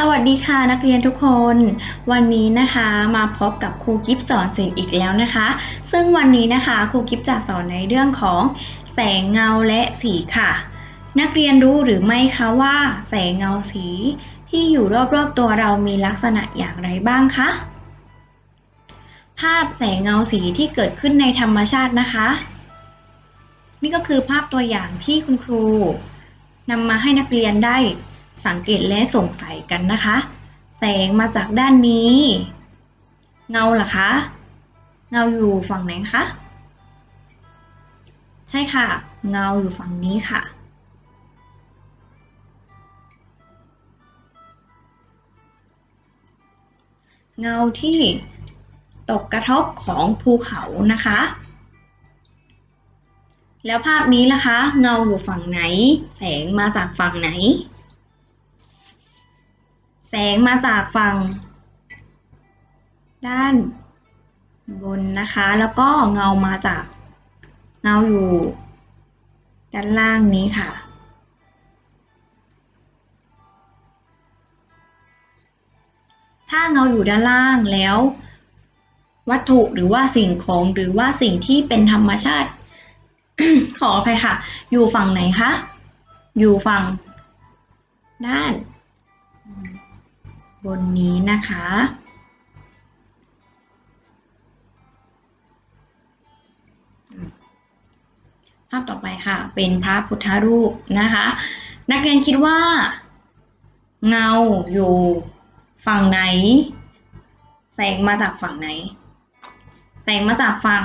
สวัสดีค่ะนักเรียนทุกคน วันนี้นะคะมาพบกับครูกิฟสอนศิลป์อีกแล้วนะคะ ซึ่งวันนี้นะคะครูกิฟจะสอนในเรื่องของแสงเงาและสีค่ะ นักเรียนรู้หรือไม่คะว่า แสงเงาสีที่อยู่รอบๆตัวเรามีลักษณะอย่างไรบ้างคะภาพแสงเงาสีที่เกิดขึ้นในธรรมชาตินะคะ นี่ก็คือภาพตัวอย่างที่คุณครูนำมาให้นักเรียนได้ สังเกตและสงสัยกันนะคะ แสงมาจากด้านนี้ เงาล่ะคะ เงาอยู่ฝั่งไหนคะ ใช่ค่ะ เงาอยู่ฝั่งนี้ค่ะ เงาที่ตกกระทบของภูเขานะคะ แล้วภาพนี้ล่ะคะ เงาอยู่ฝั่งไหน แสงมาจากฝั่งไหน แสงมาจากฝั่งด้านบนนะคะ แล้วก็เงามาจากเงาอยู่ ด้านล่างนี้ค่ะ ถ้าเงาอยู่ด้านล่างแล้ว วัตถุหรือว่าสิ่งของหรือว่าสิ่งที่เป็นธรรมชาติ ขออภัยค่ะ อยู่ฝั่งไหนคะ อยู่ฝั่งด้าน นนี้นะคะ ภาพต่อไปค่ะ เป็นพระพุทธรูปนะคะ นักเรียนคิดว่า เงาอยู่ฝั่งไหน แสงมาจากฝั่งไหน แสงมาจากฝั่ง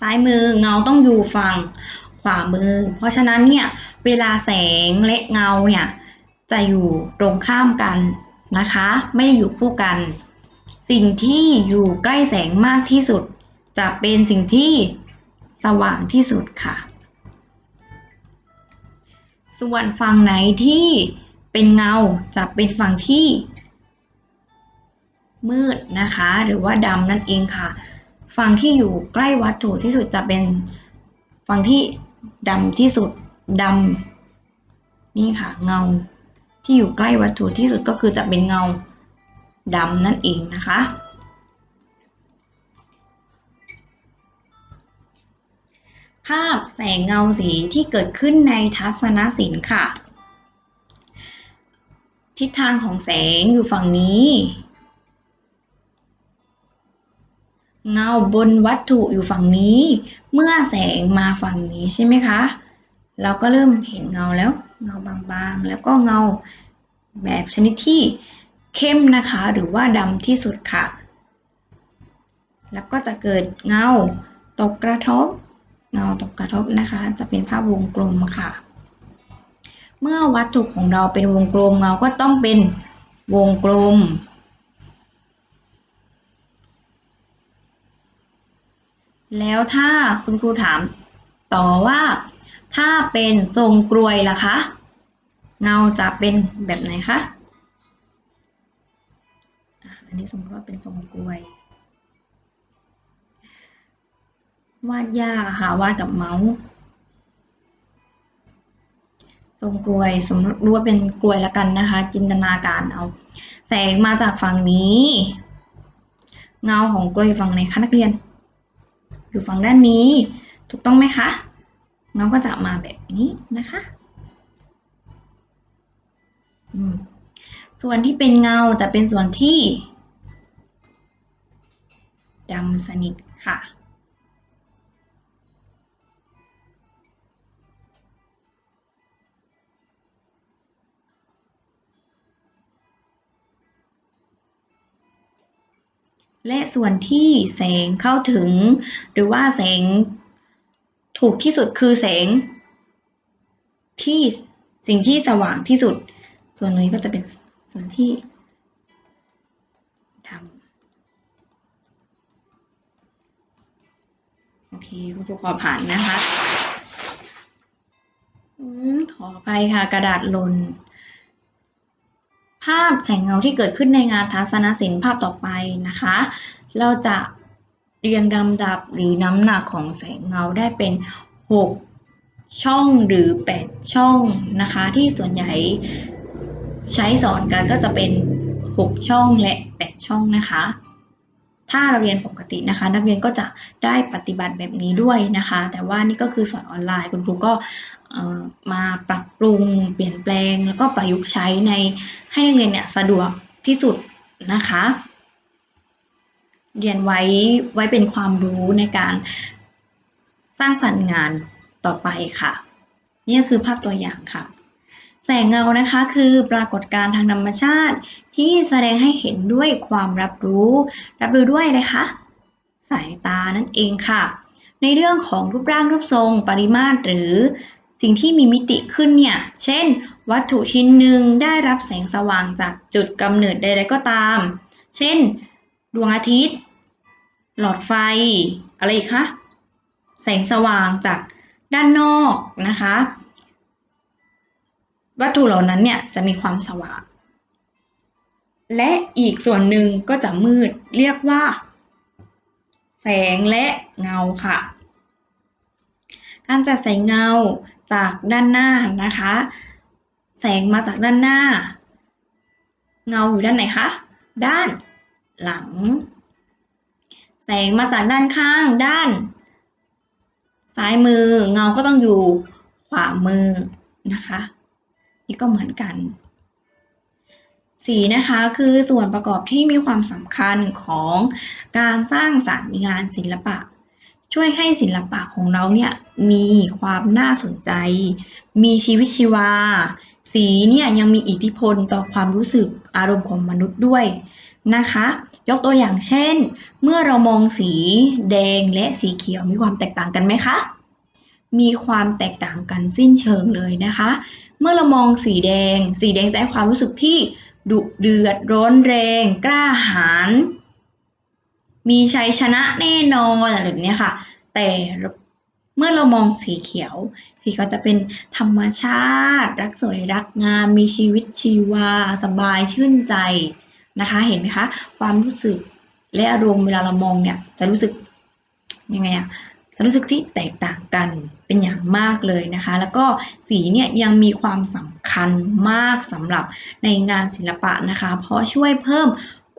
ซ้ายมือเงาต้องอยู่ฝั่งขวามือ เพราะฉะนั้นเนี่ย เวลาแสงและเงาเนี่ย จะอยู่ตรงข้ามกันนะคะ ไม่ได้อยู่คู่กัน สิ่งที่อยู่ใกล้แสงมากที่สุด จะเป็นสิ่งที่สว่างที่สุดค่ะ ส่วนฝั่งไหนที่เป็นเงาจะเป็นฝั่งที่ มืดนะคะ หรือว่าดำนั่นเองค่ะ ฝั่งที่อยู่ใกล้วัตถุที่สุดจะเป็นฝั่งที่ดำที่สุดดำนี่ค่ะเงา ที่อยู่ใกล้วัตถุที่สุดก็คือจะเป็นเงาดำนั่นเองนะคะ ภาพแสงเงาสีที่เกิดขึ้นในทัศนศิลป์ค่ะ ทิศทางของแสงอยู่ฝั่งนี้ เงาบนวัตถุอยู่ฝั่งนี้ เมื่อแสงมาฝั่งนี้ใช่ไหมคะ เราก็เริ่มเห็นเงาแล้ว เงาบางๆ แล้วก็เงาแบบชนิดที่เข้มนะคะ หรือว่าดำที่สุดค่ะ แล้วก็จะเกิดเงาตกกระทบ เงาตกกระทบนะคะ จะเป็นภาพวงกลมค่ะ เมื่อวัตถุของเราเป็นวงกลมเงาก็ต้องเป็นวงกลมแล้วถ้าคุณครูถามต่อว่า ถ้าเป็นทรงกลวยล่ะคะ เงาจะเป็นแบบไหนคะ อันนี้สมมติว่าเป็นทรงกลวย วาดยากค่ะวาดกับเมาส์ ทรงกลวยสมมติว่าเป็นกลวยละกันนะคะ จินตนาการเอา แสงมาจากฝั่งนี้ เงาของกลวยฝั่งไหนคะนักเรียน อยู่ฝั่งด้านนี้ ถูกต้องไหมคะ เงาก็จะมาแบบนี้นะคะส่วนที่เป็นเงาจะเป็นส่วนที่ดำสนิทค่ะ และส่วนที่แสงเข้าถึง หรือว่าแสง ถูกที่สุดคือแสง ที่สิ่งที่สว่างที่สุด ส่วนตรงนี้ก็จะเป็นส่วนที่ดำโอเคคุณครูขอผ่านนะคะอขออภัยค่ะกระดาษหล่นภาพแสงเงาที่เกิดขึ้นในงานทัศนศิลป์ภาพต่อไปนะคะ เราจะ เรียงลำดับหรือน้ำหนักของแสงเงาได้เป็น 6 ช่องหรือ 8 ช่องนะคะ ที่ส่วนใหญ่ใช้สอนกันก็จะเป็น 6 ช่องและ 8 ช่องนะคะ ถ้าเราเรียนปกตินะคะ นักเรียนก็จะได้ปฏิบัติแบบนี้ด้วยนะคะ แต่ว่านี่ก็คือสอนออนไลน์คุณครูก็มาปรับปรุงเปลี่ยนแปลง แล้วก็ประยุกต์ใช้ในให้นักเรียนเนี่ยสะดวกที่สุดนะคะ เรียนไว้ไว้เป็นความรู้ในการสร้างสรรค์งานต่อไปค่ะ นี่ก็คือภาพตัวอย่างค่ะ แสงเงานะคะคือปรากฏการณ์ทางธรรมชาติ ที่แสดงให้เห็นด้วยความรับรู้ รับรู้ด้วยอะไรคะสายตานั่นเองค่ะ ในเรื่องของรูปร่างรูปทรง ปริมาตรหรือสิ่งที่มีมิติขึ้นเนี่ย เช่น วัตถุชิ้นหนึ่งได้รับแสงสว่างจากจุดกำเนิดใดๆก็ตาม เช่น ดวงอาทิตย์ หลอดไฟ อะไรอีกคะ แสงสว่างจากด้านนอกนะคะ วัตถุเหล่านั้นเนี่ยจะมีความสว่าง และอีกส่วนหนึ่งก็จะมืดเรียกว่า แสงและเงาค่ะ การจัดแสงเงาจากด้านหน้านะคะ แสงมาจากด้านหน้า เงาอยู่ด้านไหนคะ ด้าน หลัง แสงมาจากด้านข้างด้าน ซ้ายมือเงาก็ต้องอยู่ขวามือนะคะนี่ก็เหมือนกัน สีนะคะคือส่วนประกอบที่มีความสำคัญของการสร้างสรรค์งานศิลปะ ช่วยให้ศิลปะของเราเนี่ยมีความน่าสนใจ มีชีวิตชีวา สีเนี่ยยังมีอิทธิพลต่อความรู้สึกอารมณ์ของมนุษย์ด้วย นะคะ ยกตัวอย่างเช่น เมื่อเรามองสีแดงและสีเขียวมีความแตกต่างกันไหมคะ มีความแตกต่างกันสิ้นเชิงเลยนะคะ เมื่อเรามองสีแดง สีแดงจะให้ความรู้สึกที่ดุเดือดร้อนแรง กล้าหาญมีชัยชนะแน่นอนอะไรแบบนี้ค่ะ แต่เมื่อเรามองสีเขียว สีเขียวจะเป็นธรรมชาติ รักสวยรักงามมีชีวิตชีวา สบายชื่นใจ นะคะ เห็นไหมคะ ความรู้สึกและอารมณ์เวลาเรามองเนี่ยจะรู้สึกยังไงอะจะรู้สึกที่แตกต่างกันเป็นอย่างมากเลยนะคะ แล้วก็สีเนี่ยยังมีความสำคัญมากสำหรับในงานศิลปะนะคะ เพราะช่วยเพิ่ม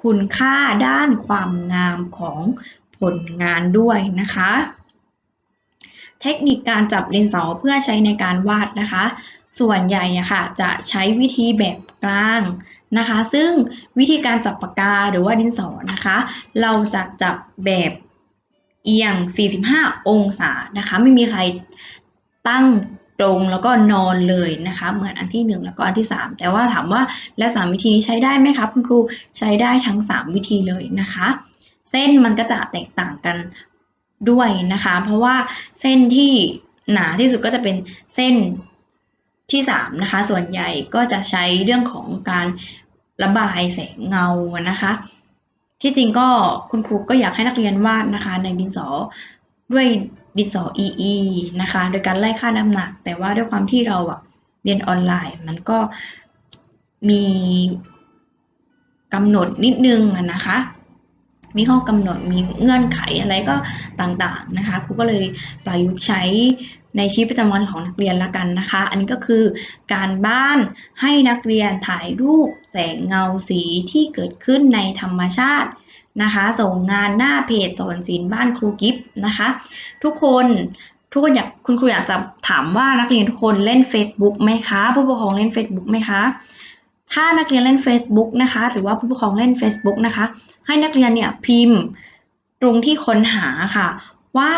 คุณค่าด้านความงามของผลงานด้วยนะคะ เทคนิคการจับดินสอเพื่อใช้ในการวาดนะคะ ส่วนใหญ่อะค่ะจะใช้วิธีแบบกลาง นะคะ ซึ่งวิธีการจับปากกาหรือว่าดินสอนะคะ เราจะจับแบบเอียง 45 องศานะคะ ไม่มีใครตั้งตรงแล้วก็นอนเลยนะคะ เหมือนอันที่ 1 แล้วก็อันที่ 3 แต่ว่าถามว่าแล้ว 3 วิธีนี้ใช้ได้ไหมคะคุณครูใช้ได้ทั้ง 3 วิธีเลยนะคะ เส้นมันก็จะแตกต่างกันด้วยนะคะ เพราะว่าเส้นที่หนาที่สุดก็จะเป็นเส้นที่3นะคะ ส่วนใหญ่ก็จะใช้เรื่องของการ ระบายแสงเงานะคะ ที่จริงก็คุณครูก็อยากให้นักเรียนวาดนะคะในดินสอด้วยดินสอ EE นะคะ โดยการไล่ค่าน้ำหนัก แต่ว่าด้วยความที่เราอะเรียนออนไลน์มันก็มีกำหนดนิดนึงนะคะ มีข้อกำหนดมีเงื่อนไขอะไรก็ต่างๆนะคะ ครูก็เลยประยุกต์ใช้ ในชีวิตประจำวันของนักเรียนละกันนะคะ อันนี้ก็คือการบ้านให้นักเรียนถ่ายรูปแสงเงาสีที่เกิดขึ้นในธรรมชาตินะคะ ส่งงานหน้าเพจสอนศิลป์บ้านครูกิฟต์นะคะ ทุกคนทุกคนอยากคุณครูอยากจะถามว่านักเรียนทุกคนเล่น Facebook ไหมคะ ผู้ปกครองเล่น Facebook ไหมคะ ถ้านักเรียนเล่น Facebook นะคะ หรือว่าผู้ปกครองเล่น Facebook นะคะ ให้นักเรียนเนี่ยพิมพ์ตรงที่ค้นหาค่ะ ว่า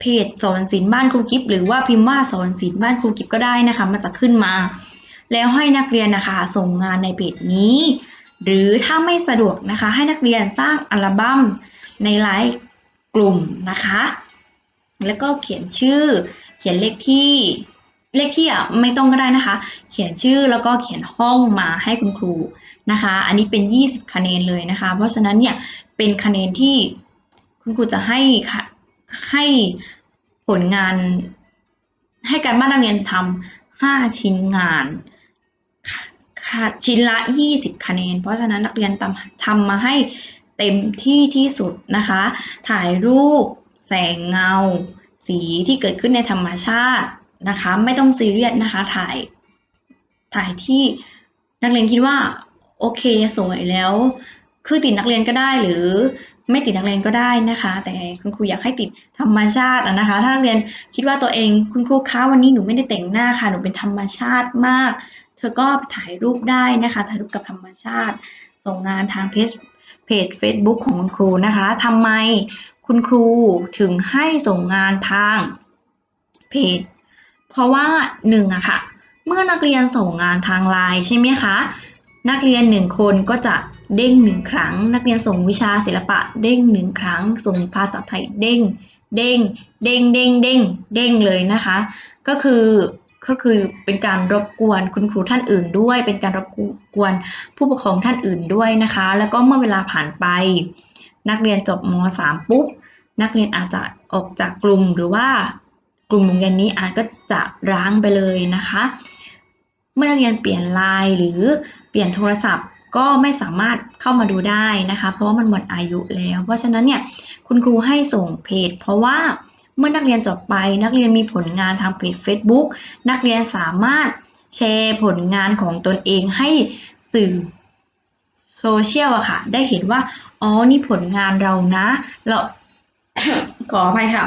เพจสอนศิลป์บ้านครูกิฟหรือว่าพิมพ์ว่าสอนศิลป์บ้านครูกิฟก็ได้นะคะ มันจะขึ้นมา แล้วให้นักเรียนนะคะส่งงานในเพจนี้ หรือถ้าไม่สะดวกนะคะ ให้นักเรียนสร้างอัลบั้มในไลฟ์กลุ่มนะคะ แล้วก็เขียนชื่อ เขียนเลขที่เลขที่อะไม่ต้องก็ได้นะคะ เขียนชื่อแล้วก็เขียนห้องมาให้คุณครูนะคะ อันนี้เป็น 20 คะแนนเลยนะคะ เพราะฉะนั้นเนี่ยเป็นคะแนนที่คุณครูจะให้ค่ะ ให้ผลงาน ให้การบ้านนักเรียนทำ5ชิ้นงานชิ้นละ 20 คะแนน เพราะฉะนั้นนักเรียนทำทำมาให้เต็มที่ที่สุดนะคะ ถ่ายรูป แสงเงา สีที่เกิดขึ้นในธรรมชาตินะคะ ไม่ต้องซีเรียสนะคะ ถ่าย ถ่ายที่นักเรียนคิดว่า โอเค สวยแล้ว คือติดนักเรียนก็ได้หรือ ไม่ติดนักเรียนก็ได้นะคะ แต่คุณครูอยากให้ติดธรรมชาตินะคะ ถ้านักเรียนคิดว่าตัวเองคุณครูคะวันนี้หนูไม่ได้แต่งหน้าค่ะหนูเป็นธรรมชาติมาก เธอก็ถ่ายรูปได้นะคะถ่ายรูปกับธรรมชาติ ส่งงานทางเพจเพจ Facebook ของคุณครูนะคะทำไมคุณครูถึงให้ส่งงานทางเพจ เพราะว่าหนึ่งอะค่ะ เมื่อนักเรียนส่งงานทางไลน์ใช่ไหมคะ นักเรียนหนึ่งคนก็จะ เด้งหนึ่งครั้ง นักเรียนส่งวิชาศิลปะเด้งหนึ่งครั้ง ส่งภาษาไทยเด้ง เด้ง เด้งเด้งเด้งเด้งเลยนะคะ ก็คือก็คือเป็นการรบกวนคุณครูท่านอื่นด้วย เป็นการรบกวนผู้ปกครองท่านอื่นด้วยนะคะ แล้วก็เมื่อเวลาผ่านไป นักเรียนจบม .3 ปุ๊บนักเรียนอาจจะออกจากกลุ่มหรือว่ากลุ่มโรงเรียนนี้อาจก็จะร้างไปเลยนะคะ เมื่อนักเรียนเปลี่ยนไลน์หรือเปลี่ยนโทรศัพท์ ก็ไม่สามารถเข้ามาดูได้นะคะ เพราะว่ามันหมดอายุแล้ว เพราะฉะนั้นเนี่ยคุณครูให้ส่งเพจ เพราะว่าเมื่อนักเรียนจบไป นักเรียนมีผลงานทางเพจ Facebook นักเรียนสามารถแชร์ผลงานของตนเองให้สื่อโซเชียลอะค่ะ ได้เห็นว่า อ๋อ นี่ผลงานเรานะ เรา ขออภัยค่ะ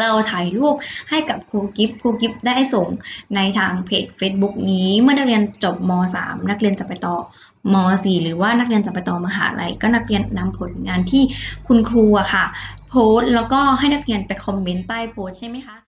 เราถ่ายรูปให้กับครูกิฟต์ครูกิฟต์ได้ส่งในทางเพจ Facebook นี้ เมื่อนักเรียนจบม .3 นักเรียนจะไปต่อ ม .4 หรือว่านักเรียนจะไปต่อมหาลัยก็นักเรียนนำผลงานที่คุณครูอะค่ะ โพสต์แล้วก็ให้นักเรียนไปคอมเมนต์ใต้โพสต์ใช่ไหมคะ